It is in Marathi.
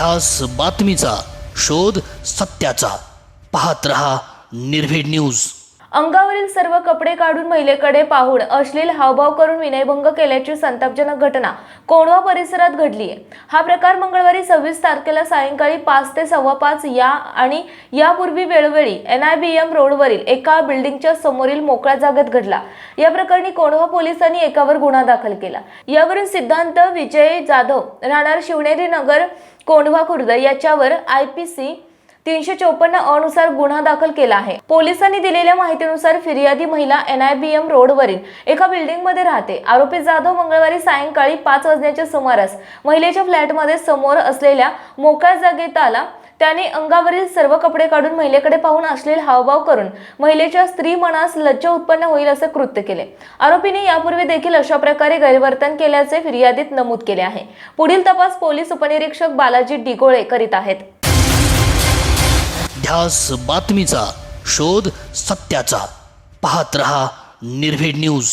ध्यास बातमीचा शोध सत्याचा. पाहत रहा निर्भीड न्यूज. अंगावरील सर्व कपडे काढून महिलेकडे पाहून अश्लील हावभाव करून विनयभंग केल्याची संतापजनक घटना कोंढवा परिसरात घडली आहे. हा प्रकार मंगळवारी सव्वीस तारखेला सायंकाळी पाच ते सव्वा पाच या आणि यापूर्वी वेळोवेळी एन आय बी एम रोडवरील एका बिल्डिंगच्या समोरील मोकळ्या जागेत घडला. या प्रकरणी कोंढवा पोलिसांनी एकावर गुन्हा दाखल केला. यावरून सिद्धांत विजय जाधव राहणार शिवनेरी नगर कोंढवा खुर्द याच्यावर आय पी सी तीनशे चौपन्न अनुसार गुन्हा दाखल केला आहे. पोलिसांनी दिलेल्या माहितीनुसार फिर्यादी महिला एन आय बी एम रोडवरील एका बिल्डिंगमध्ये राहते. आरोपी जाधव मंगळवारी सायंकाळी पाच वाजण्याच्या सुमारास महिलेच्या फ्लॅटमध्ये समोर असलेल्या मोकळ्या जागेत आला त्याने अंगावरील सर्व कपडे काढून महिलेकडे पाहून अश्लील हावभाव करून महिलेच्या स्त्री मनास लज्जा उत्पन्न होईल असे कृत्य केले. आरोपीने यापूर्वी देखील अशा प्रकारे गैरवर्तन केल्याचे फिर्यादीत नमूद केले आहे. पुढील तपास पोलीस उपनिरीक्षक बालाजी डिगोळे करीत आहेत. इतिहास बातमीचा शोध सत्याचा. पाहत रहा निर्भीड न्यूज.